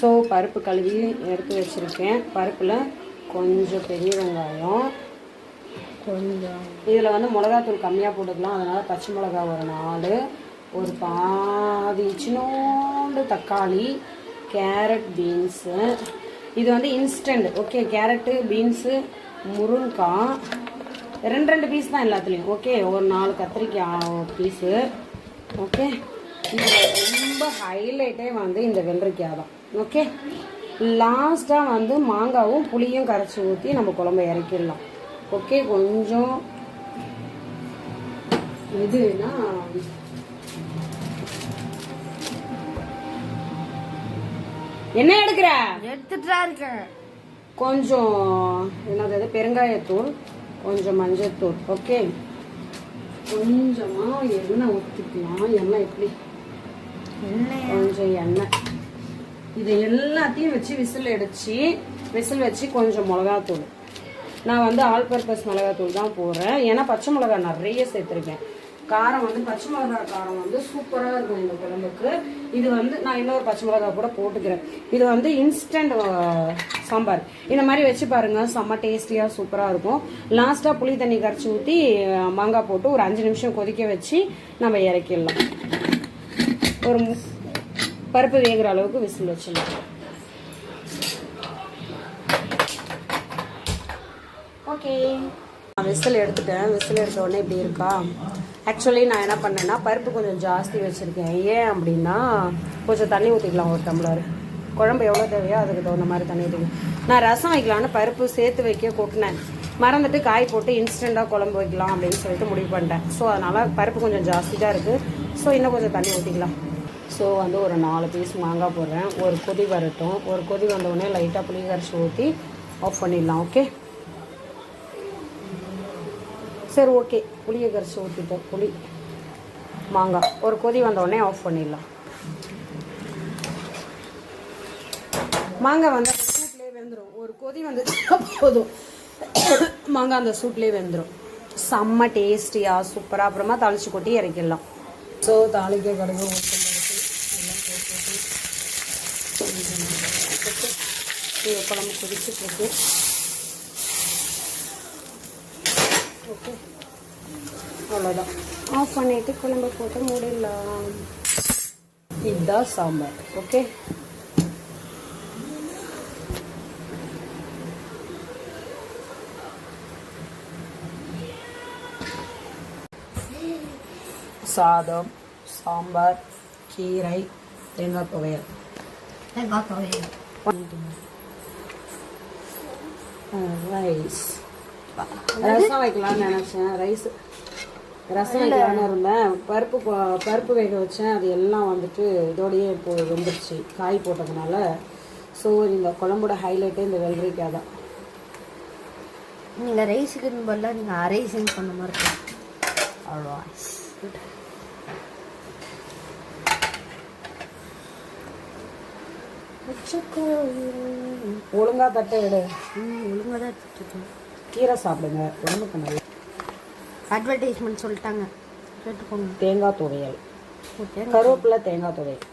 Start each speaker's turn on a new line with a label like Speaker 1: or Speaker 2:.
Speaker 1: So பருப்பு கழுவி எடுத்து வச்சுருக்கேன். பருப்பில் கொஞ்சம் பெரிய வெங்காயம்.
Speaker 2: கொஞ்சம்.
Speaker 1: இதில் வந்து மிளகாத்தூள் கம்மியாக போட்டுக்கலாம். அதனால் பச்சை மிளகா ஒரு நாலு ஒரு பாதி சின்னோண்டு தக்காளி கேரட் பீன்ஸு. இது வந்து இன்ஸ்டன்ட். ஓகே கேரட்டு பீன்ஸு முருங்காய் ரெண்டு ரெண்டு பீஸ் தான் எல்லாத்துலேயும். ஓகே ஒரு நாலு கத்திரிக்காய் பீஸு ஓகே. ரொம்ப ஹைலைட்டே வந்து இந்த வெள்ளரிக்காய் தான். ஓகே லாஸ்ட்டாக வந்து மாங்காவும் புளியும் கரைச்சி ஊற்றி நம்ம குழம்ப இறக்கிடலாம். ஓகே கொஞ்சம் எதுனா என்ன எடுக்கிற?
Speaker 2: எடுத்துட்டு தான் இருக்கேன்.
Speaker 1: கொஞ்சம் என்னது பெருங்காயத்தூள் கொஞ்சம் மஞ்சள்தூள் ஓகே கொஞ்சமா எண்ணெய் ஊற்றிக்கலாம் எண்ணெய் எப்படி? கொஞ்சம் எண்ணெய். இதை எல்லாத்தையும் வச்சு விசில் அடிச்சு விசில் வச்சு கொஞ்சம் மிளகாத்தூள். நான் வந்து ஆல் பர்பஸ் மிளகாத்தூள் தான் போடுறேன். ஏன்னா பச்சை மிளகா நிறைய சேர்த்துருக்கேன். காரம் வந்து பச்சை மிளகா காரம் வந்து சூப்பராக இருக்கும் இந்த குழம்புக்கு. இது வந்து நான் இன்னொரு பச்சை மிளகா கூட போட்டுக்கிறேன். இது வந்து இன்ஸ்டன்ட் சாம்பார். இந்த மாதிரி வச்சு பாருங்கள் செம்ம டேஸ்டியாக சூப்பராக இருக்கும். லாஸ்ட்டாக புளி தண்ணி கரைச்சி ஊற்றி மாங்காய் போட்டு ஒரு அஞ்சு நிமிஷம் கொதிக்க வச்சு நம்ம இறக்கிடலாம். ஒரு பருப்பு வேகிற அளவுக்கு விசில் வச்சிடலாம் ஓகே நான் விசில் எடுத்துட்டேன். விசில் எடுத்த உடனே இப்படி இருக்கா? ஆக்சுவலி நான் என்ன பண்ணேன்னா பருப்பு கொஞ்சம் ஜாஸ்தி வச்சுருக்கேன். ஏன் அப்படின்னா கொஞ்சம் தண்ணி ஊற்றிக்கலாம் ஒரு டம்ளர். குழம்பு எவ்வளோ தேவையோ அதுக்கு தகுந்த மாதிரி தண்ணி ஊற்றிக்கலாம் நான் ரசம் வைக்கலான்னு பருப்பு சேர்த்து வைக்க கொட்டினேன். மறந்துட்டு காய் போட்டு இன்ஸ்டண்ட்டாக குழம்பு வைக்கலாம் அப்படின்னு சொல்லிட்டு முடிவு பண்ணிட்டேன். ஸோ அதனால் பருப்பு கொஞ்சம் ஜாஸ்தி தான் இருக்குது ஸோ இன்னும் கொஞ்சம் தண்ணி ஊற்றிக்கலாம் ஸோ வந்து ஒரு நாலு பீஸ் மாங்காய் போடுறேன். ஒரு கொதி வரட்டும். ஒரு கொதி வந்த லைட்டாக புளி கரைச்சி ஊற்றி ஆஃப் பண்ணிடலாம் ஓகே சரி ஓகே புளியை கரைச்சி ஊற்றிட்டோம் புளி மாங்காய். ஒரு கொதி வந்த ஆஃப் பண்ணிடலாம். மாங்காய் வந்து சூட்லேயே வெந்துடும் ஒரு கொதி வந்து போதும். மாங்காய் அந்த சூட்லேயே வெந்துடும் செம்ம டேஸ்டியாக சூப்பராக அப்புறமா தாளிச்சு கொட்டி இறக்கிடலாம். ஸோ தாளிக்க கடுகு ஊற்றணும் இது குழம்பு கொதிச்சுட்டு இருக்கு. ஓகே அவ்வளோதான் ஆஃப் பண்ணிட்டு குழம்பு போட்டு மூடிடலாம். இதுதான் சாம்பார். ஓகே சாதம் சாம்பார் கீரை தேங்காய் துவையல்.
Speaker 2: தேங்காய் துவையல்.
Speaker 1: ரைஸ் ரசம் வைக்கலாம்னு நினச்சேன். ரைஸ் ரசம் வைக்கலாம்னு இருந்தேன். பருப்பு பருப்பு வேக வச்சேன். அது எல்லாம் வந்துட்டு இதோடயே இப்போ வெந்துருச்சு. காய் போட்டதுனால. ஸோ இந்த குழம்போட ஹைலைட்டே இந்த வெள்ளரிக்காய் தான்.
Speaker 2: நீங்கள் ரைஸுக்கு பதிலாக நீங்கள் அரைசிங் பண்ண மாதிரி இருக்கும். அவ்வளோ
Speaker 1: ஒழுங்கா தட்டை எடு.
Speaker 2: ம் ஒழுங்காக தான்
Speaker 1: கீரை சாப்பிடுங்க. உடம்புக்கு நல்லது.
Speaker 2: அட்வர்டைஸ்மெண்ட் சொல்லிட்டாங்க. கேட்டுக்கோங்க.
Speaker 1: தேங்காய் துவையல்.
Speaker 2: ஓகே
Speaker 1: கருவேப்பிலை தேங்காய் துவையல்.